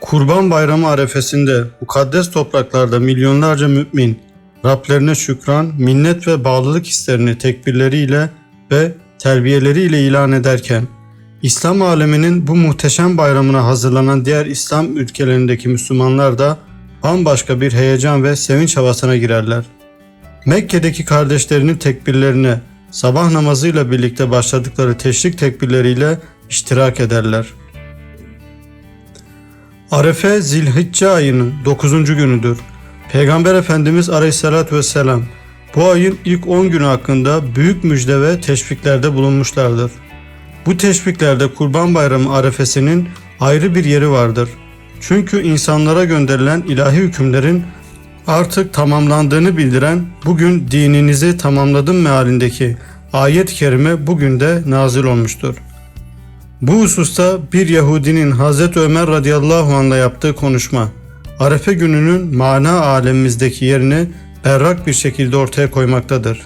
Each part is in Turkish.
Kurban Bayramı arefesinde mukaddes topraklarda milyonlarca mümin Rablerine şükran, minnet ve bağlılık hislerini tekbirleriyle ve terbiyeleriyle ilan ederken İslam aleminin bu muhteşem bayramına hazırlanan diğer İslam ülkelerindeki Müslümanlar da bambaşka bir heyecan ve sevinç havasına girerler. Mekke'deki kardeşlerinin tekbirlerine sabah namazıyla birlikte başladıkları teşrik tekbirleriyle iştirak ederler. Arefe Zilhicce ayının 9. günüdür. Peygamber Efendimiz Aleyhisselatü Vesselam bu ayın ilk 10 günü hakkında büyük müjde ve teşviklerde bulunmuşlardır. Bu teşviklerde Kurban Bayramı arefesinin ayrı bir yeri vardır. Çünkü insanlara gönderilen ilahi hükümlerin artık tamamlandığını bildiren bugün dininizi tamamladım mealindeki ayet-i kerime bugün de nazil olmuştur. Bu hususta bir Yahudinin Hazreti Ömer radıyallahu anh'la yaptığı konuşma, Arefe gününün mana alemimizdeki yerini berrak bir şekilde ortaya koymaktadır.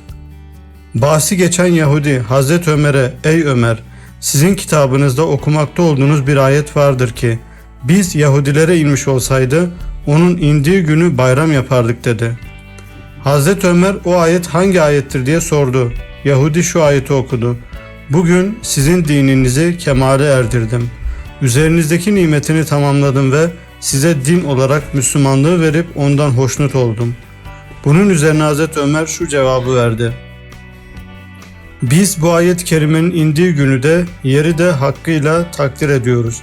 Bahsi geçen Yahudi Hazreti Ömer'e ey Ömer sizin kitabınızda okumakta olduğunuz bir ayet vardır ki biz Yahudilere inmiş olsaydı onun indiği günü bayram yapardık dedi. Hazreti Ömer o ayet hangi ayettir diye sordu. Yahudi şu ayeti okudu. Bugün sizin dininizi kemale erdirdim. Üzerinizdeki nimetini tamamladım ve size din olarak Müslümanlığı verip ondan hoşnut oldum. Bunun üzerine Hazreti Ömer şu cevabı verdi. Biz bu ayet-i kerimenin indiği günü de yeri de hakkıyla takdir ediyoruz.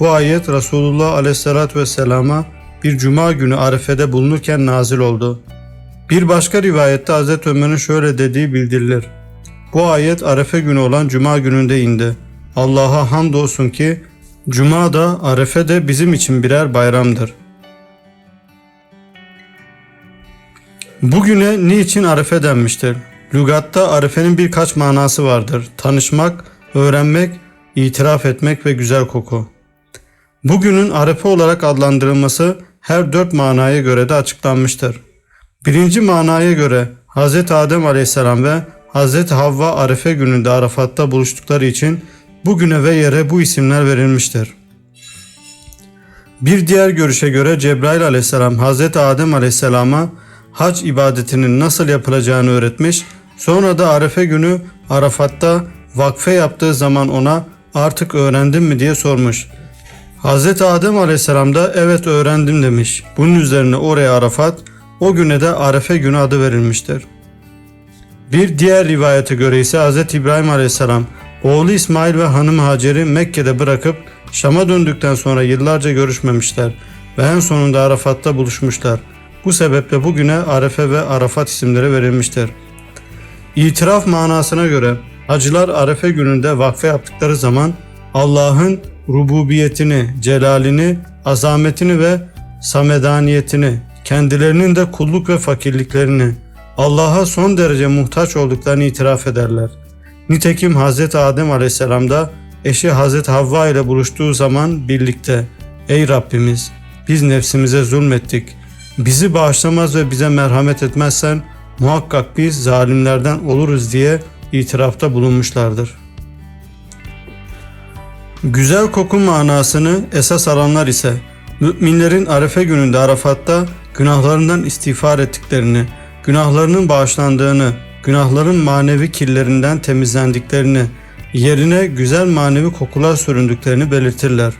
Bu ayet Resulullah aleyhissalatü vesselama bir cuma günü Arefe'de bulunurken nazil oldu. Bir başka rivayette Hazreti Ömer'in şöyle dediği bildirilir. Bu ayet Arefe günü olan Cuma gününde indi. Allah'a hamdolsun ki Cuma da Arefe de bizim için birer bayramdır. Bugüne niçin Arefe denmiştir? Lügatta Arefe'nin birkaç manası vardır. Tanışmak, öğrenmek, itiraf etmek ve güzel koku. Bugünün Arefe olarak adlandırılması her dört manaya göre de açıklanmıştır. Birinci manaya göre Hz. Adem aleyhisselam ve Hz. Havva Arefe gününde Arafat'ta buluştukları için bugüne ve yere bu isimler verilmiştir. Bir diğer görüşe göre Cebrail aleyhisselam Hz. Adem aleyhisselama hac ibadetinin nasıl yapılacağını öğretmiş, sonra da Arefe günü Arafat'ta vakfe yaptığı zaman ona artık öğrendin mi diye sormuş. Hz. Adem aleyhisselam da evet öğrendim demiş. Bunun üzerine oraya Arafat, o güne de Arefe günü adı verilmiştir. Bir diğer rivayete göre ise Hz. İbrahim aleyhisselam oğlu İsmail ve hanımı Hacer'i Mekke'de bırakıp Şam'a döndükten sonra yıllarca görüşmemişler ve en sonunda Arafat'ta buluşmuşlar. Bu sebeple bugüne Arefe ve Arafat isimleri verilmiştir. İtiraf manasına göre hacılar Arefe gününde vakfe yaptıkları zaman Allah'ın rububiyetini, celalini, azametini ve samedaniyetini, kendilerinin de kulluk ve fakirliklerini, Allah'a son derece muhtaç olduklarını itiraf ederler. Nitekim Hz. Adem Aleyhisselam da eşi Hz. Havva ile buluştuğu zaman birlikte Ey Rabbimiz biz nefsimize zulmettik. Bizi bağışlamaz ve bize merhamet etmezsen muhakkak biz zalimlerden oluruz diye itirafta bulunmuşlardır. Güzel koku manasını esas alanlar ise müminlerin Arefe gününde Arafat'ta günahlarından istiğfar ettiklerini, günahlarının bağışlandığını, günahların manevi kirlerinden temizlendiklerini, yerine güzel manevi kokular süründüklerini belirtirler.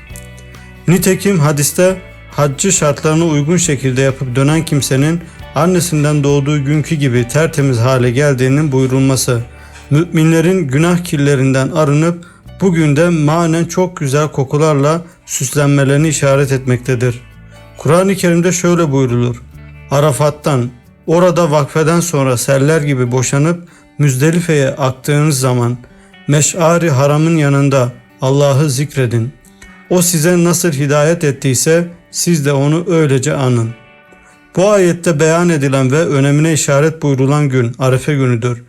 Nitekim hadiste haccı şartlarına uygun şekilde yapıp dönen kimsenin annesinden doğduğu günkü gibi tertemiz hale geldiğinin buyurulması, müminlerin günah kirlerinden arınıp bugün de manen çok güzel kokularla süslenmelerini işaret etmektedir. Kur'an-ı Kerim'de şöyle buyrulur. Arafat'tan, orada vakfeden sonra seller gibi boşanıp Müzdelife'ye aktığınız zaman Meş'ari haramın yanında Allah'ı zikredin. O size nasıl hidayet ettiyse siz de onu öylece anın. Bu ayette beyan edilen ve önemine işaret buyurulan gün Arefe günüdür.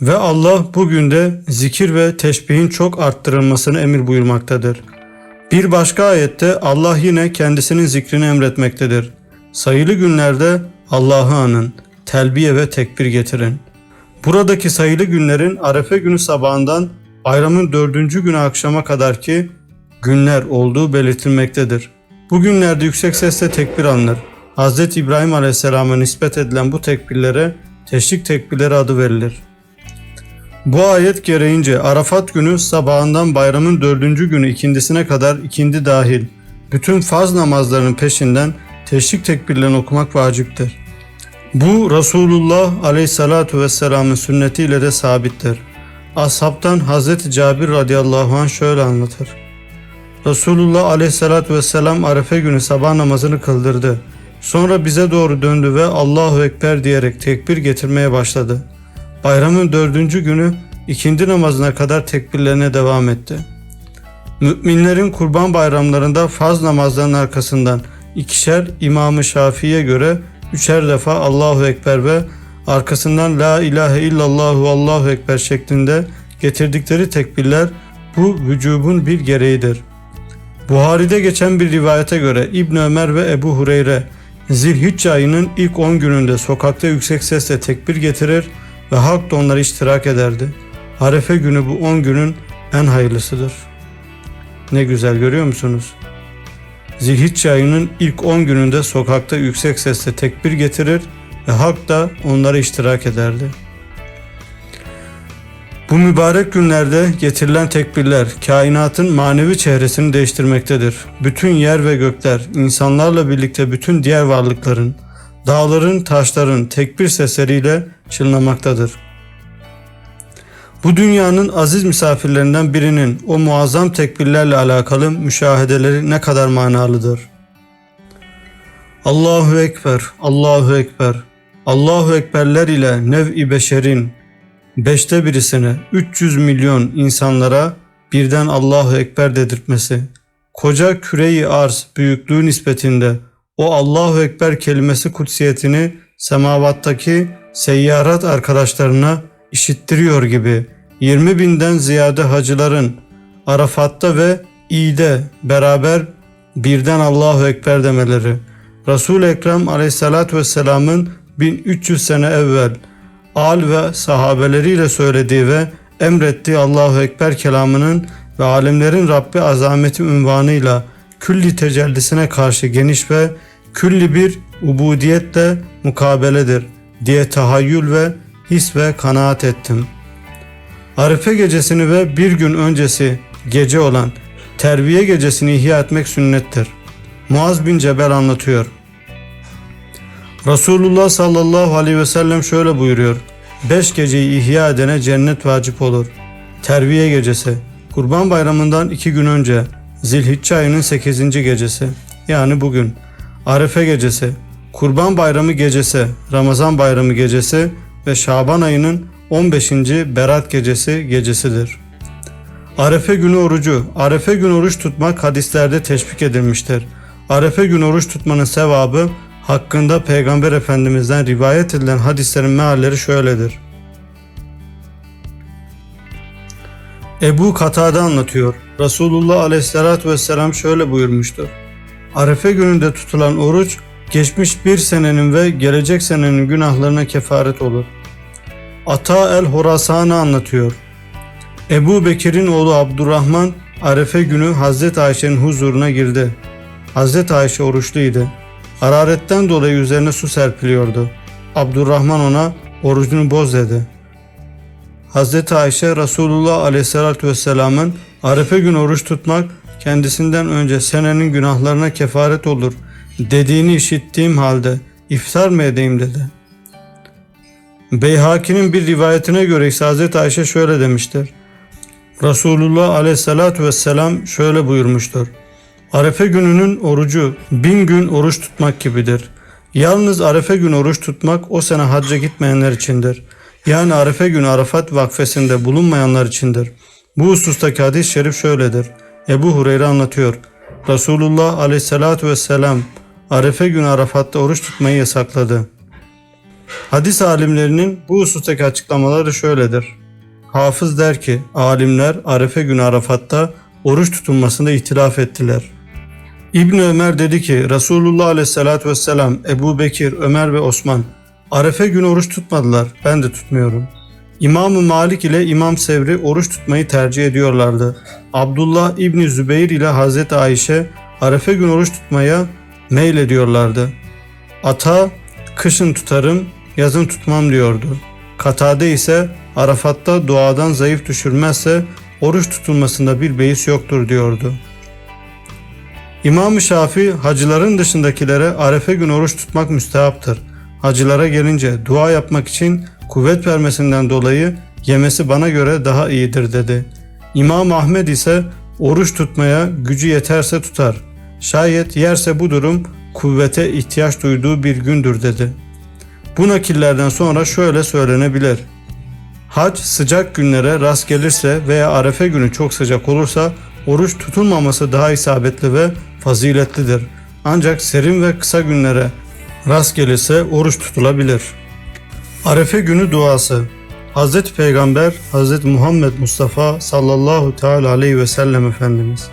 Ve Allah bugün de zikir ve teşbihin çok arttırılmasını emir buyurmaktadır. Bir başka ayette Allah yine kendisinin zikrini emretmektedir. Sayılı günlerde Allah'ı anın, telbiye ve tekbir getirin. Buradaki sayılı günlerin Arefe günü sabahından bayramın dördüncü günü akşama kadar ki günler olduğu belirtilmektedir. Bu Bugünlerde yüksek sesle tekbir alınır. Hz. İbrahim Aleyhisselam'a nispet edilen bu tekbirlere teşrik tekbirleri adı verilir. Bu ayet gereğince Arafat günü sabahından bayramın dördüncü günü ikindisine kadar ikindi dahil bütün farz namazlarının peşinden teşrik tekbirlerini okumak vaciptir. Bu Resulullah Aleyhissalatu vesselamın sünnetiyle de sabittir. Ashabtan Hazreti Cabir radıyallahu anh şöyle anlatır. Resulullah aleyhissalatü vesselam Arefe günü sabah namazını kıldırdı. Sonra bize doğru döndü ve Allahu Ekber diyerek tekbir getirmeye başladı. Bayramın dördüncü günü ikindi namazına kadar tekbirlerine devam etti. Müminlerin kurban bayramlarında farz namazların arkasından ikişer İmam-ı Şafii'ye göre üçer defa Allahu Ekber ve arkasından La ilahe illallahu Allahu Ekber şeklinde getirdikleri tekbirler bu vücubun bir gereğidir. Buhari'de geçen bir rivayete göre İbn Ömer ve Ebu Hureyre Zilhicce ayının ilk 10 gününde sokakta yüksek sesle tekbir getirir ve halk da onlara iştirak ederdi. Arefe günü bu 10 günün en hayırlısıdır. Ne güzel görüyor musunuz? Zilhicce ayının ilk 10 gününde sokakta yüksek sesle tekbir getirir ve halk da onlara iştirak ederdi. Bu mübarek günlerde getirilen tekbirler kainatın manevi çehresini değiştirmektedir. Bütün yer ve gökler, insanlarla birlikte bütün diğer varlıkların, dağların, taşların tekbir sesleriyle çınlamaktadır. Bu dünyanın aziz misafirlerinden birinin o muazzam tekbirlerle alakalı müşahedeleri ne kadar manalıdır. Allahu Ekber, Allahu Ekber, Allahu Ekberler ile nev-i beşerin, beşte birisine 300 milyon insanlara birden Allahu Ekber dedirtmesi, koca küreyi arz büyüklüğü nispetinde o Allahu Ekber kelimesi kutsiyetini semavattaki seyyarat arkadaşlarına işittiriyor gibi 20 binden ziyade hacıların Arafat'ta ve İ'de beraber birden Allahu Ekber demeleri, Resul-i Ekrem aleyhissalatü vesselamın 1300 sene evvel al ve sahabeleriyle söylediği ve emrettiği Allahu Ekber kelamının ve alemlerin Rabbi azameti ünvanıyla külli tecellisine karşı geniş ve külli bir ubudiyetle mukabeledir diye tahayyül ve his ve kanaat ettim. Arife gecesini ve bir gün öncesi gece olan terbiye gecesini ihya etmek sünnettir. Muaz bin Cebel anlatıyor. Resulullah sallallahu aleyhi ve sellem şöyle buyuruyor. Beş geceyi ihya edene cennet vacip olur. Terviye gecesi. Kurban bayramından iki gün önce. Zilhicce ayının sekizinci gecesi. Yani bugün. Arefe gecesi. Kurban bayramı gecesi. Ramazan bayramı gecesi ve Şaban ayının 15. Berat gecesi gecesidir. Arefe günü orucu. Arefe günü oruç tutmak hadislerde teşvik edilmiştir. Arefe günü oruç tutmanın sevabı hakkında Peygamber Efendimiz'den rivayet edilen hadislerin mealleri şöyledir. Ebu Katade anlatıyor. Resulullah Aleyhisselatü Vesselam şöyle buyurmuştur. Arefe gününde tutulan oruç geçmiş bir senenin ve gelecek senenin günahlarına kefaret olur. Ata el Horasan'ı anlatıyor. Ebu Bekir'in oğlu Abdurrahman Arefe günü Hazreti Ayşe'nin huzuruna girdi. Hazreti Ayşe oruçluydu. Hararetten dolayı üzerine su serpiliyordu. Abdurrahman ona orucunu boz dedi. Hazreti Ayşe Resulullah Aleyhisselatü Vesselam'ın Arefe günü oruç tutmak kendisinden önce senenin günahlarına kefaret olur dediğini işittiğim halde iftar mı edeyim dedi. Beyhaki'nin bir rivayetine göre Hazreti Ayşe şöyle demiştir. Resulullah Aleyhisselatü Vesselam şöyle buyurmuştur. Arefe gününün orucu bin gün oruç tutmak gibidir. Yalnız Arefe günü oruç tutmak o sene hacca gitmeyenler içindir. Yani Arefe günü Arafat vakfesinde bulunmayanlar içindir. Bu husustaki hadis-i şerif şöyledir. Ebu Hureyre anlatıyor. Resulullah aleyhissalatu vesselam Arefe günü Arafat'ta oruç tutmayı yasakladı. Hadis alimlerinin bu husustaki açıklamaları şöyledir. Hafız der ki alimler Arefe günü Arafat'ta oruç tutulmasında ihtilaf ettiler. İbn Ömer dedi ki Resulullah Aleyhisselatü Vesselam, Ebu Bekir, Ömer ve Osman Arefe günü oruç tutmadılar. Ben de tutmuyorum. İmam-ı Malik ile İmam Sevri oruç tutmayı tercih ediyorlardı. Abdullah İbni Zübeyir ile Hazreti Ayşe Arefe gün oruç tutmaya meylediyorlardı. Ata kışın tutarım, yazın tutmam diyordu. Katade ise Arafat'ta duadan zayıf düşürmezse oruç tutulmasında bir beis yoktur diyordu. İmam-ı Şafii hacıların dışındakilere arefe gün oruç tutmak müstehaptır. Hacılara gelince dua yapmak için kuvvet vermesinden dolayı yemesi bana göre daha iyidir dedi. İmam Ahmed ise oruç tutmaya gücü yeterse tutar. Şayet yerse bu durum kuvvete ihtiyaç duyduğu bir gündür dedi. Bu nakillerden sonra şöyle söylenebilir. Hac sıcak günlere rast gelirse veya arefe günü çok sıcak olursa oruç tutulmaması daha isabetli ve faziletlidir. Ancak serin ve kısa günlere rast gelirse oruç tutulabilir. Arefe günü duası Hazreti Peygamber Hazreti Muhammed Mustafa sallallahu teala aleyhi ve sellem Efendimiz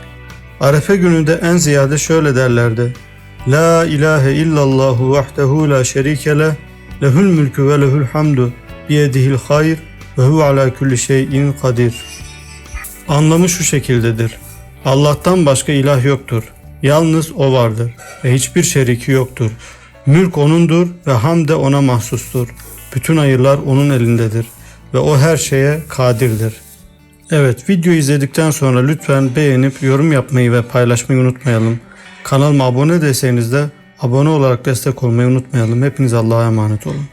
Arefe gününde en ziyade şöyle derlerdi. La ilahe illallahu vahdehu la şerike leh lehül mülkü ve lehül hamdu biyedihil hayr ve hu ala kulli şeyin kadir. Anlamı şu şekildedir. Allah'tan başka ilah yoktur. Yalnız O vardır ve hiçbir şeriki yoktur. Mülk O'nundur ve hamd de O'na mahsustur. Bütün hayırlar O'nun elindedir ve O her şeye kadirdir. Evet video izledikten sonra lütfen beğenip yorum yapmayı ve paylaşmayı unutmayalım. Kanalıma abone değilseniz de abone olarak destek olmayı unutmayalım. Hepiniz Allah'a emanet olun.